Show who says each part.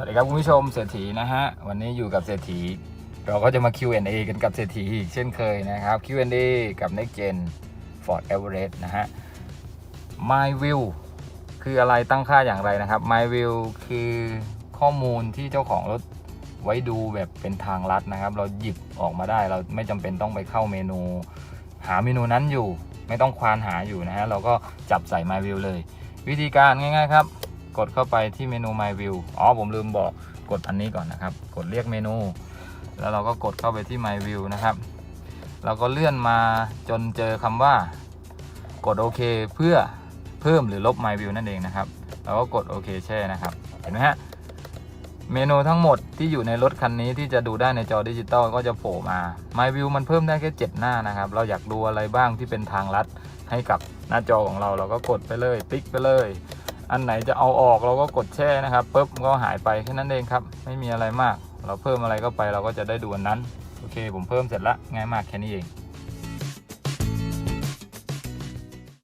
Speaker 1: สวัสดีครับคุณผู้ชมเศรษฐีนะฮะ วันนี้อยู่กับเศรษฐี เราก็จะมา Q&A กันกับเศรษฐีอีกเช่นเคยนะครับ Q&A กับ Next Gen Ford Everest นะฮะ My View คืออะไรตั้งค่าอย่างไรนะครับ My View คือข้อมูลที่เจ้าของรถไว้ดูแบบเป็นทางลัดนะครับ เราหยิบออกมาได้ เราไม่จำเป็นต้องไปเข้าเมนู หาเมนูนั้นอยู่ ไม่ต้องควานหาอยู่นะฮะ เราก็จับใส่ My View เลย วิธีการง่าย ๆ ครับ กดเข้าไปที่เมนู My View อ๋อผมลืมบอกกดอันนี้ก่อนนะครับ กดเรียกเมนู แล้วเราก็กดเข้าไปที่ My View นะครับ เราก็เลื่อนมาจนเจอคำว่า กดโอเคเพื่อเพิ่มหรือลบ My View นั่นเองนะครับ เราก็กดโอเคแช่นะครับ เห็นไหมฮะเมนูทั้งหมดที่อยู่ในรถคันนี้ที่จะดูได้ในจอดิจิตอลก็จะโผล่มา My View มันเพิ่มได้แค่ 7 หน้านะครับ เราอยากดูอะไรบ้างที่เป็นทางลัดให้กับหน้าจอของเราเราก็กดไปเลย ติ๊กไปเลย อันไหนจะเอาออกเราก็กดแช่นะครับปุ๊บก็หายไปแค่นั้นเองครับ ไม่มีอะไรมาก เราเพิ่มอะไรก็ไปเราก็จะได้ดูอันนั้น โอเค ผมเพิ่มเสร็จละง่ายมากแค่นี้เอง